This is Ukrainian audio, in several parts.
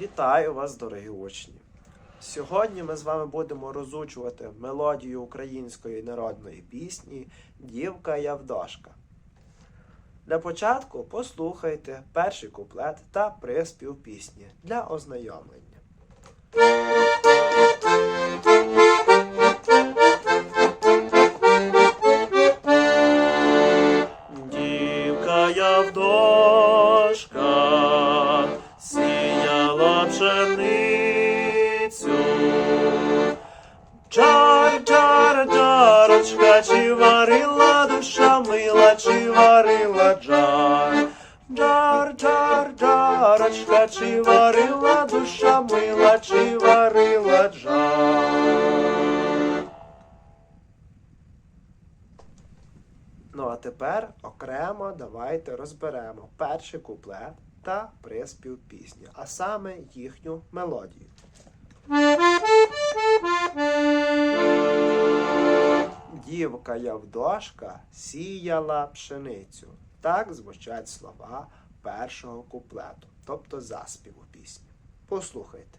Вітаю вас, дорогі учні! Сьогодні ми з вами будемо розучувати мелодію української народної пісні Дівка Явдошка. Для початку послухайте перший куплет та приспів пісні для ознайомлення. Дівка Явдошка пшеницю. Чар, чар, джарочка, чи варила душа мила, чи варила джар. Джар, джар, джарочка, чи варила душа мила, чи варила джар. Ну а тепер окремо давайте розберемо перший куплет та приспів пісні, а саме їхню мелодію. Дівка Явдошка сіяла пшеницю. Так звучать слова першого куплету, тобто заспіву пісні. Послухайте.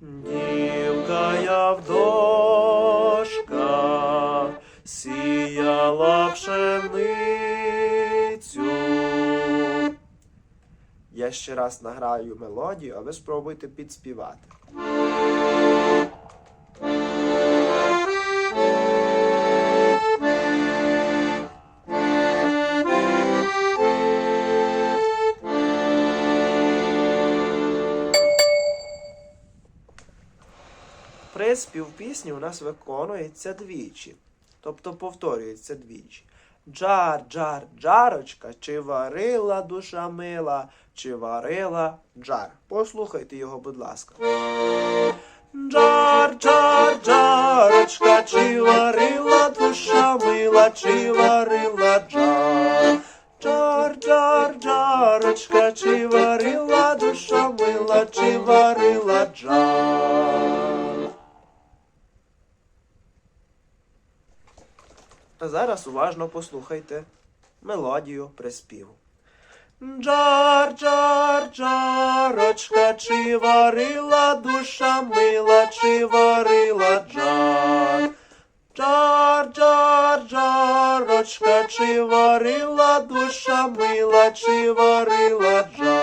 Дівка Явдошка сіяла пшеницю. Я ще раз награю мелодію, а ви спробуйте підспівати. Приспів пісні у нас виконується двічі, тобто повторюється двічі. Джар, джар, джарочка, чи варила душа мила, чи варила джар. Послухайте його, будь ласка. Джар, джар, джарочка, чи варила душа мила, чи варила джар. Джар, джар, джарочка, чи варила душа мила, чи варила джар. А зараз уважно послухайте мелодію приспіву. Джар, джар, джарочка, чи варила душа мила, чи варила джар. Джар, джар, джарочка, чи варила душа мила, чи варила джар.